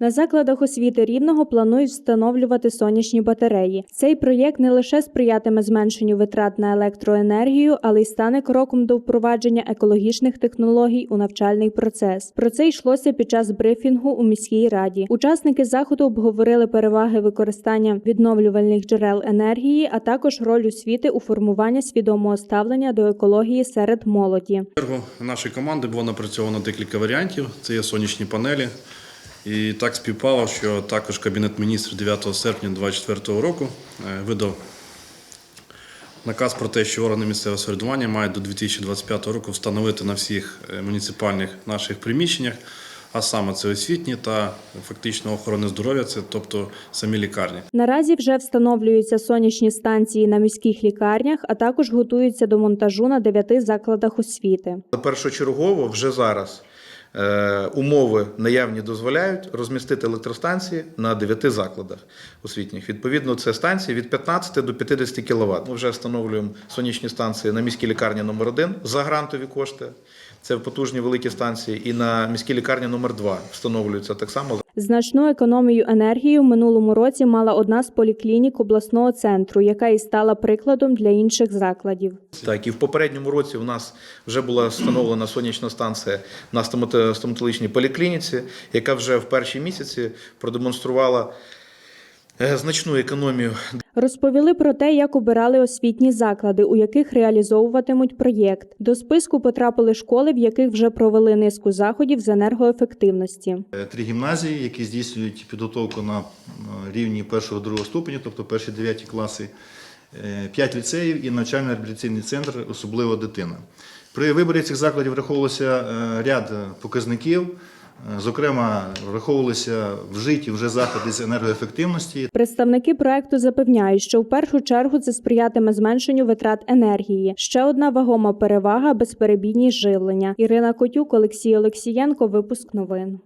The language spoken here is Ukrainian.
На закладах освіти рівного планують встановлювати сонячні батареї. Цей проєкт не лише сприятиме зменшенню витрат на електроенергію, але й стане кроком до впровадження екологічних технологій у навчальний процес. Про це йшлося під час брифінгу у міській раді. Учасники заходу обговорили переваги використання відновлювальних джерел енергії, а також роль освіти у формуванні свідомого ставлення до екології серед молоді. нашої команди було напрацьовано декілька варіантів. Це є сонячні панелі. І так співпало, що також Кабінет міністрів 9 серпня 2024 року е, видав наказ про те, що органи місцевого самоврядування мають до 2025 року встановити на всіх е, муніципальних наших приміщеннях, а саме це освітні та фактично охорони здоров'я, це тобто самі лікарні. Наразі вже встановлюються сонячні станції на міських лікарнях, а також готуються до монтажу на дев'яти закладах освіти. Першочергово вже зараз умови наявні дозволяють розмістити електростанції на 9 закладах освітніх. Відповідно, це станції від 15 до 50 кВт. Ми вже встановлюємо сонячні станції на міській лікарні номер 1 за грантові кошти. Це потужні великі станції, і на міській лікарні номер 2 встановлюються так само Значну економію енергії в минулому році мала одна з поліклінік обласного центру, яка і стала прикладом для інших закладів. Так, і в попередньому році у нас вже була встановлена сонячна станція на стомато- стоматологічній поліклініці, яка вже в перші місяці продемонструвала значну економію Розповіли про те, як обирали освітні заклади, у яких реалізовуватимуть проєкт. До списку потрапили школи, в яких вже провели низку заходів з енергоефективності. Е, Три гімназії, які здійснюють підготовку на е, рівні першого другого ступеня, тобто перші дев'яті класи, е, п'ять ліцеїв і навчально-реабілітаційний центр, особливо дитина. При виборі цих закладів враховувався е, ряд показників. Зокрема, враховувалися вжиті вже заходи з енергоефективності, Представники проекту запевняють, що в першу чергу це сприятиме зменшенню витрат енергії. Ще одна вагома перевага безперебійність живлення. Ірина Котюк, Олексій Олексієнко. Випуск новин.